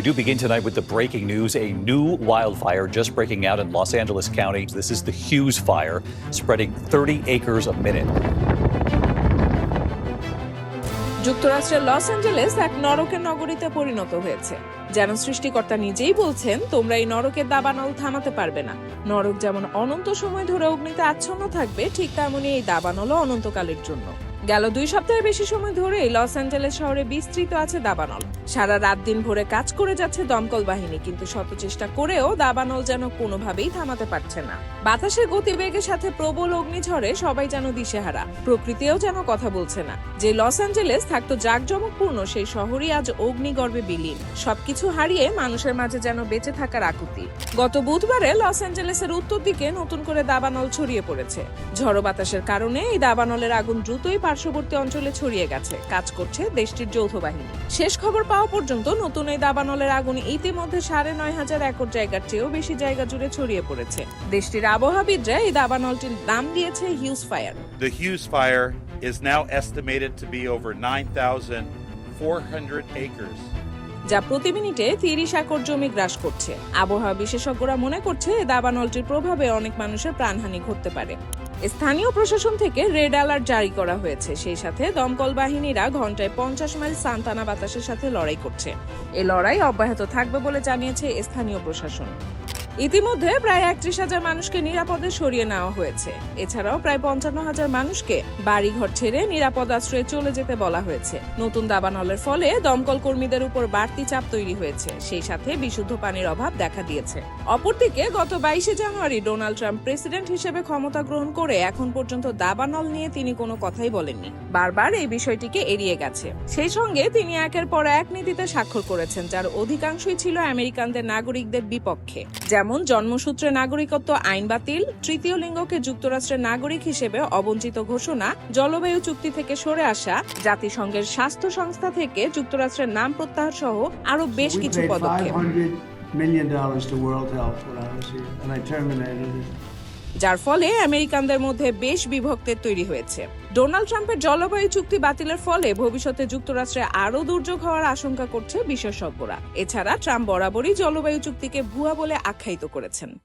We do begin tonight with the breaking news a new wildfire just breaking out in Los Angeles County. This is the Hughes Fire, spreading 30 acres a minute. যুক্তরাষ্ট্রের Los Angeles এক নরকের নগরীতে পরিণত হয়েছে যেন সৃষ্টিকর্তা নিজেই বলছেন তোমরা এই নরকের দাবানল থামাতে পারবে না নরক যেমন অনন্ত সময় ধরে অগ্নিতে আচ্ছন্ন থাকবে ঠিক তেমনই এই দাবানলও অনন্তকালের জন্য গেল দুই সপ্তাহের বেশি সময় ধরেই লস অ্যাঞ্জেলেস শহরে বিস্তৃত আছে দাবানল। সারা রাত দিন ভরে কাজ করে যাচ্ছে দমকল বাহিনী, কিন্তু শত চেষ্টা করেও দাবানল যেন কোনোভাবেই থামাতে পারছে না। বাতাসের গতিবেগের সাথে প্রবল অগ্নিঝড়ে সবাই যেন দিশেহারা, প্রকৃতিও যেন কথা বলছে না। যে লস অ্যাঞ্জেলেস থাকতো জাঁকজমকপূর্ণ, সেই শহরই আজ অগ্নিগর্ভে বিলীন। সবকিছু হারিয়ে মানুষের মাঝে যেন বেঁচে থাকার আকুতি। গত বুধবারে লস অ্যাঞ্জেলেসের উত্তর দিকে নতুন করে দাবানল ছড়িয়ে পড়েছে। ঝড়ো বাতাসের কারণে এই দাবানলের আগুন দ্রুতই পার্শ্ববর্তী অঞ্চলে ছড়িয়ে গেছে। কাজ করছে দেশটির যৌথ বাহিনী। শেষ খবর পাওয়া পর্যন্ত নতুন এই দাবানলের আগুন ইতিমধ্যে সাড়ে নয় হাজার একর জায়গার চেয়েও বেশি জায়গা জুড়ে ছড়িয়ে পড়েছে। দেশটির আবহাওয়াবিদরা এই দাবানলটির নাম দিয়েছে Hughes fire. The Hughes fire is now estimated to be over 9,400 acres. যা প্রতি মিনিটে তিরিশ একর জমি গ্রাস করছে। আবহাওয়া বিশেষজ্ঞরা মনে করছে দাবানলটির প্রভাবে অনেক মানুষের প্রাণহানি ঘটতে পারে। স্থানীয় প্রশাসন থেকে রেড অ্যালার্ট জারি করা হয়েছে। সেই সাথে দমকল বাহিনীরা ঘন্টায় পঞ্চাশ মাইল সান্তানা বাতাসের সাথে লড়াই করছে। এ লড়াই অব্যাহত থাকবে বলে জানিয়েছে স্থানীয় প্রশাসন। ইতিমধ্যে প্রায় একত্রিশ হাজার মানুষকে নিরাপদে সরিয়ে নেওয়া হয়েছে। এছাড়াও প্রায় পঞ্চান্ন হাজার মানুষকে বাড়িঘর ছেড়ে নিরাপদ আশ্রয়ে চলে যেতে বলা হয়েছে। নতুন দাবানলের ফলে দমকল কর্মীদের উপর বাড়তি চাপ তৈরি হয়েছে। সেই সাথে বিশুদ্ধ পানির অভাব দেখা দিয়েছে। অপরদিকে গত বাইশে জানুয়ারি ডোনাল্ড ট্রাম্প প্রেসিডেন্ট হিসেবে ক্ষমতা গ্রহণ করে এখন পর্যন্ত দাবানল নিয়ে তিনি কোনো কথাই বলেননি। বারবার এই বিষয়টিকে এড়িয়ে গেছে। সেই সঙ্গে তিনি একের পর এক নীতিতে স্বাক্ষর করেছেন, যার অধিকাংশই ছিল আমেরিকানদের নাগরিকদের বিপক্ষে যেমন জন্মসূত্রে নাগরিকত্ব আইন বাতিল তৃতীয় লিঙ্গকে যুক্তরাষ্ট্রের নাগরিক হিসেবে অবঞ্চিত ঘোষণা জলবায়ু চুক্তি থেকে সরে আসা জাতিসংঘের স্বাস্থ্য সংস্থা থেকে যুক্তরাষ্ট্রের নাম প্রত্যাহার সহ আরও বেশ কিছু পদক্ষেপ million dollars to World Health when I was here, and I terminated it. যার ফলে আমেরিকানদের মধ্যে বেশ বিভক্তের তৈরি হয়েছে। ডোনাল্ড ট্রাম্পের জলবায়ু চুক্তি বাতিলের ফলে ভবিষ্যতে যুক্তরাষ্ট্রে আরও দুর্যোগ হওয়ার আশঙ্কা করছে বিশেষজ্ঞরা। এছাড়া ট্রাম্প বরাবরই জলবায়ু চুক্তিকে ভুয়া বলে আখ্যায়িত করেছেন।